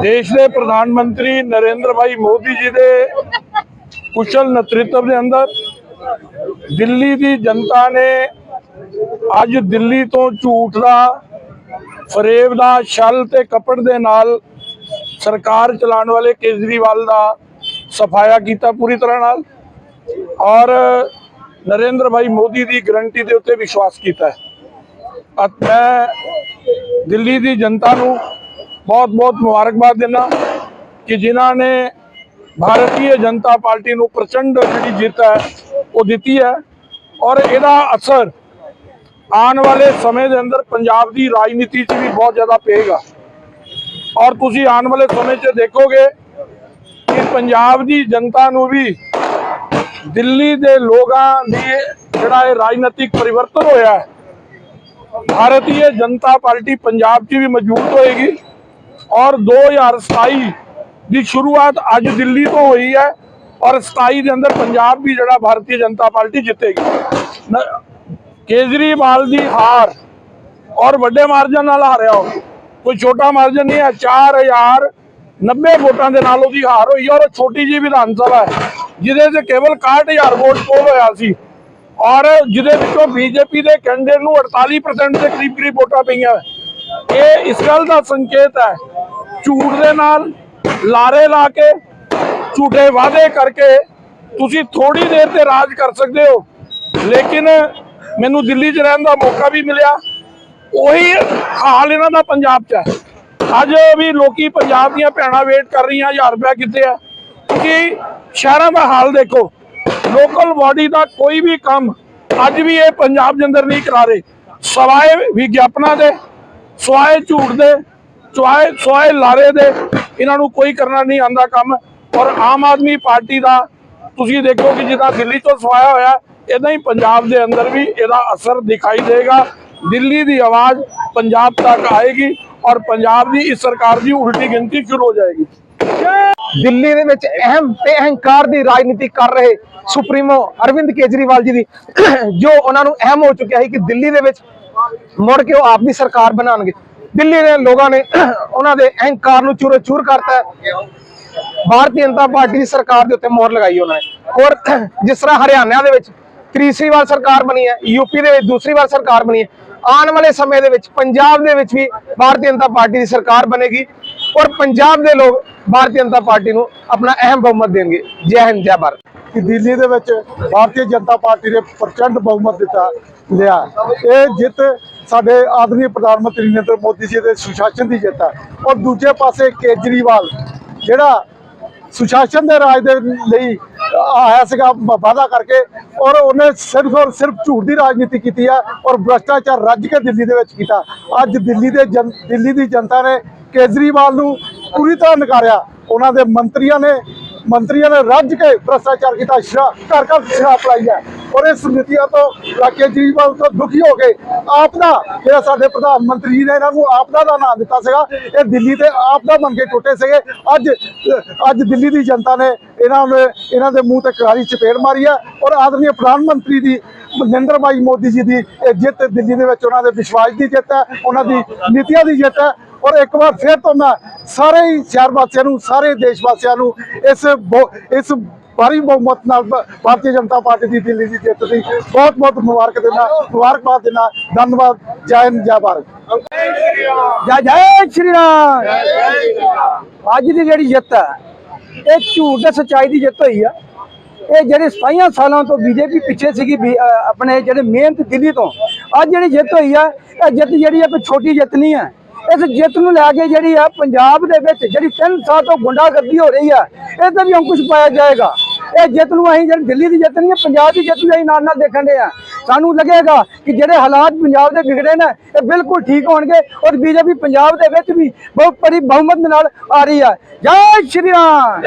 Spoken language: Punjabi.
ਦੇਸ਼ ਦੇ ਪ੍ਰਧਾਨ ਮੰਤਰੀ ਨਰਿੰਦਰ ਭਾਈ ਮੋਦੀ ਜੀ ਦੇ ਕੁਸ਼ਲ ਨੇਤਰਤਵ ਦੇ ਅੰਦਰ ਦਿੱਲੀ ਦੀ ਜਨਤਾ ਨੇ ਅੱਜ ਦਿੱਲੀ ਤੋਂ ਝੂਠ ਦਾ, ਫਰੇਬ ਦਾ, ਛਲ ਤੇ ਕਪੜ ਦੇ ਨਾਲ ਸਰਕਾਰ ਚਲਾਉਣ ਵਾਲੇ ਕੇਜਰੀਵਾਲ ਦਾ ਸਫਾਇਆ ਕੀਤਾ ਪੂਰੀ ਤਰ੍ਹਾਂ ਨਾਲ ਔਰ ਨਰਿੰਦਰ ਭਾਈ ਮੋਦੀ ਦੀ ਗਰੰਟੀ ਦੇ ਉੱਤੇ ਵਿਸ਼ਵਾਸ ਕੀਤਾ ਹੈ। ਮੈਂ ਦਿੱਲੀ ਦੀ ਜਨਤਾ ਨੂੰ ਬਹੁਤ ਬਹੁਤ ਮੁਬਾਰਕਬਾਦ ਦਿੰਦਾ ਕਿ ਜਿਨ੍ਹਾਂ ਨੇ ਭਾਰਤੀ ਜਨਤਾ ਪਾਰਟੀ ਨੂੰ ਪ੍ਰਚੰਡ ਜਿਹੜੀ ਜਿੱਤ ਹੈ, ਉਹ ਦਿੱਤੀ ਹੈ। ਔਰ ਇਹਦਾ ਅਸਰ ਆਉਣ ਵਾਲੇ ਸਮੇਂ ਦੇ ਅੰਦਰ ਪੰਜਾਬ ਦੀ ਰਾਜਨੀਤੀ 'ਚ ਵੀ ਬਹੁਤ ਜ਼ਿਆਦਾ ਪਏਗਾ। ਔਰ ਤੁਸੀਂ ਆਉਣ ਵਾਲੇ ਸਮੇਂ 'ਚ ਦੇਖੋਗੇ ਕਿ ਪੰਜਾਬ ਦੀ ਜਨਤਾ ਨੂੰ ਵੀ ਦਿੱਲੀ ਦੇ ਲੋਕਾਂ ਦੀ ਜਿਹੜਾ ਇਹ ਰਾਜਨੀਤਿਕ ਪਰਿਵਰਤਨ ਹੋਇਆ ਹੈ ਭਾਰਤੀ ਜਨਤਾ ਪਾਰਟੀ ਪੰਜਾਬ 'ਚ ਵੀ ਮਜ਼ਬੂਤ ਹੋਏਗੀ। ਔਰ 2027 ਦੀ ਸ਼ੁਰੂਆਤ ਅੱਜ ਦਿੱਲੀ ਤੋਂ ਹੋਈ ਹੈ ਔਰ 27 ਦੇ ਅੰਦਰ ਪੰਜਾਬ ਵੀ ਜਿਹੜਾ ਭਾਰਤੀ ਜਨਤਾ ਪਾਰਟੀ ਜਿੱਤੇਗੀ। ਨ- ਕੇਜਰੀਵਾਲ ਦੀ ਹਾਰ ਔਰ ਵੱਡੇ ਮਾਰਜਨ ਨਾਲ ਹਾਰਿਆ ਉਹ। ਕੋਈ ਛੋਟਾ ਮਾਰਜਨ ਨਹੀਂ ਹੈ 4000 90 ਵੋਟਾਂ ਦੇ ਨਾਲ ਉਹਦੀ ਹਾਰ ਹੋਈ ਔਰ ਉਹ ਛੋਟੀ ਜੀ ਵਿਧਾਨ ਸਭਾ ਹੈ, ਜਿਹਦੇ ਤੇ ਕੇਵਲ 61000 ਵੋਟ ਪੋਲ ਹੋਇਆ ਸੀ ਔਰ ਜਿਹਦੇ ਵਿੱਚੋਂ ਬੀਜੇਪੀ ਦੇ ਕੈਂਡੀਡੇਟ ਨੂੰ 48% ਦੇ ਕਰੀਬ ਕਰੀਬ ਵੋਟਾਂ ਪਈਆਂ। ਇਹ ਇਸ ਗੱਲ ਦਾ ਸੰਕੇਤ ਹੈ, ਝੂਠ ਦੇ ਨਾਲ ਲਾਰੇ ਲਾ ਕੇ, ਝੂਠੇ ਵਾਅਦੇ ਕਰਕੇ ਤੁਸੀਂ ਥੋੜੀ ਦੇਰ ਤੇ ਰਾਜ ਕਰ ਸਕਦੇ ਹੋ। ਲੇਕਿਨ ਮੈਨੂੰ ਦਿੱਲੀ 'ਚ ਰਹਿਣ ਦਾ ਮੌਕਾ ਵੀ ਮਿਲਿਆ। ਉਹੀ ਹਾਲ ਇਹਨਾਂ ਦਾ ਪੰਜਾਬ 'ਚ ਹੈ। ਅੱਜ ਵੀ ਲੋਕੀ ਪੰਜਾਬ ਦੀਆਂ ਭੈਣਾਂ ਵੇਟ ਕਰ ਰਹੀਆਂ 1000 ਰੁਪਇਆ ਕਿੱਥੇ ਹੈ? ਕਿਉਂਕਿ ਸ਼ਹਿਰਾਂ ਦਾ ਹਾਲ ਦੇਖੋ ਲੋਕਲ ਬਾਡੀ ਦਾ ਕੋਈ ਵੀ ਕੰਮ ਅੱਜ ਵੀ ਇਹ ਪੰਜਾਬ ਦੇ ਅੰਦਰ ਨਹੀਂ ਕਰਾ ਰਹੇ। ਸਵਾਏ ਵਿਗਿਆਪਨਾਂ ਦੇ ਸਵਾਏ ਝੂਠ ਦੇ, ਸਵਾਏ ਸਵਾਏ ਲਾਰੇ ਦੇ, ਇਹਨਾਂ ਨੂੰ ਕੋਈ ਕਰਨਾ ਨਹੀਂ, ਆਂਦਾ ਕੰਮ। ਔਰ ਆਮ ਆਦਮੀ ਪਾਰਟੀ ਦਾ ਤੁਸੀਂ ਦੇਖੋ ਕਿ ਜਿੱਦਾਂ ਦਿੱਲੀ ਤੋਂ ਸਵਾਇਆ ਹੋਇਆ ਇਦਾਂ ਹੀ ਪੰਜਾਬ ਦੇ ਅੰਦਰ ਵੀ ਇਹਦਾ ਅਸਰ ਦਿਖਾਈ ਦੇਗਾ। ਦਿੱਲੀ ਦੀ ਆਵਾਜ਼ ਪੰਜਾਬ ਤੱਕ ਆਏਗੀ ਔਰ ਪੰਜਾਬ ਦੀ ਇਸ ਸਰਕਾਰ ਦੀ ਉਲਟੀ ਗਿਣਤੀ ਸ਼ੁਰੂ ਹੋ ਜਾਏਗੀ। ਦਿੱਲੀ ਦੇ ਵਿੱਚ ਅਹਿਮ ਤੇ ਅਹੰਕਾਰ ਦੀ ਰਾਜਨੀਤੀ ਕਰ ਰਹੇ ਸੁਪਰੀਮੋ ਅਰਵਿੰਦ ਕੇਜਰੀਵਾਲ ਜੀ ਦੀ, ਜੋ ਉਹਨਾਂ ਨੂੰ ਅਹਿਮ ਹੋ ਚੁੱਕਿਆ ਹੈ ਕਿ ਦਿੱਲੀ ਦੇ ਵਿੱਚ ਮੁੜ ਕੇ ਉਹ ਆਪ ਦੀ ਸਰਕਾਰ ਬਣਾਉਣਗੇ। ਦਿੱਲੀ ਦੇ ਲੋਕਾਂ ਨੇ ਉਹਨਾਂ ਦੇ ਅਹੰਕਾਰ ਨੂੰ ਚੂਰੋ ਚੂਰ ਕਰਤਾ ਭਾਰਤੀ ਜਨਤਾ ਪਾਰਟੀ ਦੀ ਸਰਕਾਰ ਦੇ ਉੱਤੇ ਮੋਹਰ ਲਗਾਈ ਉਹਨਾਂ ਨੇ। ਔਰ ਜਿਸ ਤਰ੍ਹਾਂ ਹਰਿਆਣਾ ਦੇ ਵਿੱਚ ਤੀਸਰੀ ਵਾਰ ਸਰਕਾਰ ਬਣੀ ਹੈ ਯੂਪੀ ਦੇ ਵਿੱਚ ਦੂਸਰੀ ਵਾਰ ਸਰਕਾਰ ਬਣੀ ਹੈ, ਆਉਣ ਵਾਲੇ ਸਮੇਂ ਦੇ ਵਿੱਚ ਪੰਜਾਬ ਦੇ ਵਿੱਚ ਵੀ ਭਾਰਤੀ ਜਨਤਾ ਪਾਰਟੀ ਦੀ ਸਰਕਾਰ ਬਣੇਗੀ ਔਰ ਪੰਜਾਬ ਦੇ ਲੋਕ ਭਾਰਤੀ ਜਨਤਾ ਪਾਰਟੀ ਨੂੰ ਆਪਣਾ ਅਹਿਮ ਬਹੁਮਤ ਦੇਣਗੇ। ਜੈ ਹਿੰਦ, ਜੈ ਭਾਰਤ। ਕਿ ਦਿੱਲੀ ਦੇ ਵਿੱਚ ਭਾਰਤੀ ਜਨਤਾ ਪਾਰਟੀ ਨੇ ਪ੍ਰਚੰਡ ਬਹੁਮਤ ਦਿੱਤਾ, ਲਿਆ। ਇਹ ਜਿੱਤ ਸਾਡੇ ਆਦਰਣੀ ਪ੍ਰਧਾਨ ਮੰਤਰੀ ਨਰਿੰਦਰ ਮੋਦੀ ਜੀ ਦੇ ਸੁਸ਼ਾਸਨ ਦੀ ਜਿੱਤ ਹੈ ਔਰ ਦੂਜੇ ਪਾਸੇ ਕੇਜਰੀਵਾਲ, ਜਿਹੜਾ ਸੁਸ਼ਾਸਨ ਦੇ ਰਾਜ ਦੇ ਲਈ ਆਇਆ ਸੀਗਾ ਵਾ- ਵਾਅਦਾ ਕਰਕੇ, ਔਰ ਉਹਨੇ ਸਿਰਫ ਔਰ ਸਿਰਫ ਝੂਠ ਦੀ ਰਾਜਨੀਤੀ ਕੀਤੀ ਹੈ ਔਰ ਭ੍ਰਸ਼ਟਾਚਾਰ ਰੱਜ ਕੇ ਦਿੱਲੀ ਦੇ ਵਿੱਚ ਕੀਤਾ। ਅੱਜ ਦਿੱਲੀ ਦੇ ਜਨ, ਦਿੱਲੀ ਦੀ ਜਨਤਾ ਨੇ ਕੇਜਰੀਵਾਲ ਨੂੰ ਪੂਰੀ ਤਰ੍ਹਾਂ ਨਕਾਰਿਆ। ਉਹਨਾਂ ਦੇ ਮੰਤਰੀਆਂ ਨੇ ਮੰਤਰੀਆਂ ਨੇ ਰੱਜ ਕੇ ਭ੍ਰਸ਼ਟਾਚਾਰ ਕੀਤਾ, ਸ਼ਰਾ ਘਰ ਘਰ ਸ਼ਰਾਬ ਪਲਾਈ ਹੈ ਔਰ ਇਸ ਨੀਤੀਆਂ ਤੋਂ ਲਾ ਕੇਜਰੀਵਾਲ ਤੋਂ ਦੁਖੀ ਹੋ ਕੇ ਆਪ ਦਾ ਜਿਹੜਾ ਸਾਡੇ ਪ੍ਰਧਾਨ ਮੰਤਰੀ ਜੀ ਨੇ ਇਹਨਾਂ ਨੂੰ ਆਪਦਾ ਦਾ ਨਾਮ ਦਿੱਤਾ ਸੀਗਾ, ਇਹ ਦਿੱਲੀ ਤੇ ਆਪ ਦਾ ਬਣ ਕੇ ਟੁੱਟੇ ਸੀਗੇ। ਅੱਜ ਅੱਜ ਦਿੱਲੀ ਦੀ ਜਨਤਾ ਨੇ ਇਹਨਾਂ ਨੇ, ਇਹਨਾਂ ਦੇ ਮੂੰਹ ਤੇ ਕਰਾਰੀ ਚਪੇੜ ਮਾਰੀ ਹੈ ਔਰ ਆਦਰਣੀ ਪ੍ਰਧਾਨ ਮੰਤਰੀ ਦੀ ਨਰਿੰਦਰ ਭਾਈ ਮੋਦੀ ਜੀ ਦੀ ਇਹ ਜਿੱਤ ਦਿੱਲੀ ਦੇ ਵਿੱਚ ਉਹਨਾਂ ਦੇ ਵਿਸ਼ਵਾਸ ਦੀ ਜਿੱਤ ਹੈ, ਉਹਨਾਂ ਦੀ ਨੀਤੀਆਂ ਦੀ ਜਿੱਤ ਹੈ। ਔਰ ਇੱਕ ਵਾਰ ਫਿਰ ਤੋਂ ਮੈਂ ਸਾਰੇ ਹੀ ਸ਼ਹਿਰ ਵਾਸੀਆਂ ਨੂੰ, ਸਾਰੇ ਦੇਸ਼ ਵਾਸੀਆਂ ਨੂੰ ਇਸ ਬਹੁ- ਇਸ ਭਾਰੀ ਬਹੁਮਤ ਨਾਲ ਭਾਰਤੀ ਜਨਤਾ ਪਾਰਟੀ ਦੀ ਦਿੱਲੀ ਦੀ ਜਿੱਤ ਦੀ ਬਹੁਤ ਬਹੁਤ ਮੁਬਾਰਕ ਦੇਣਾ ਮੁਬਾਰਕਬਾਦ ਦੇਣਾ ਧੰਨਵਾਦ ਜੈ ਹਿੰਦ ਜੈ ਭਾਰਤ। ਜੈ ਜੈ ਸ਼੍ਰੀ ਰਾਮ। ਅੱਜ ਦੀ ਜਿਹੜੀ ਜਿੱਤ ਹੈ ਇਹ ਝੂਠ ਤੇ ਸੱਚਾਈ ਦੀ ਜਿੱਤ ਹੋਈ ਆ। ਇਹ ਜਿਹੜੇ 27 ਸਾਲਾਂ ਤੋਂ ਬੀਜੇਪੀ ਪਿੱਛੇ ਸੀਗੀ ਆਪਣੇ ਜਿਹੜੇ ਮਿਹਨਤ ਦਿੱਲੀ ਤੋਂ ਅੱਜ ਜਿਹੜੀ ਜਿੱਤ ਹੋਈ ਆ ਇਹ ਜਿੱਤ ਜਿਹੜੀ ਆ ਕੋਈ ਛੋਟੀ ਜਿੱਤ ਨਹੀਂ ਹੈ ਇਸ ਜਿੱਤ ਨੂੰ ਲੈ ਕੇ ਜਿਹੜੀ ਆ ਪੰਜਾਬ ਦੇ ਵਿੱਚ ਜਿਹੜੀ 3 ਸਾਲ ਤੋਂ ਗੁੰਡਾਗਰਦੀ ਹੋ ਰਹੀ ਆ ਇਹ ਤੇ ਵੀ ਅੰਕੁਸ਼ ਪਾਇਆ ਜਾਏਗਾ। ਇਹ ਜਿੱਤ ਨੂੰ ਅਸੀਂ ਜਿਹੜੀ ਦਿੱਲੀ ਦੀ ਜਿੱਤ ਨਹੀਂ ਹੈ ਪੰਜਾਬ ਦੀ ਜਿੱਤ ਵੀ ਅਸੀਂ ਨਾਲ ਨਾਲ ਦੇਖਣ ਦੇ ਆ। ਸਾਨੂੰ ਲੱਗੇਗਾ ਕਿ ਜਿਹੜੇ ਹਾਲਾਤ ਪੰਜਾਬ ਦੇ ਵਿਗੜੇ ਨੇ, ਇਹ ਬਿਲਕੁਲ ਠੀਕ ਹੋਣਗੇ ਔਰ ਬੀਜੇਪੀ ਪੰਜਾਬ ਦੇ ਵਿੱਚ ਵੀ ਬਹੁਤ ਬੜੀ ਬਹੁਮਤ ਨਾਲ ਆ ਰਹੀ ਹੈ ਜੈ ਸ਼੍ਰੀ ਰਾਮ!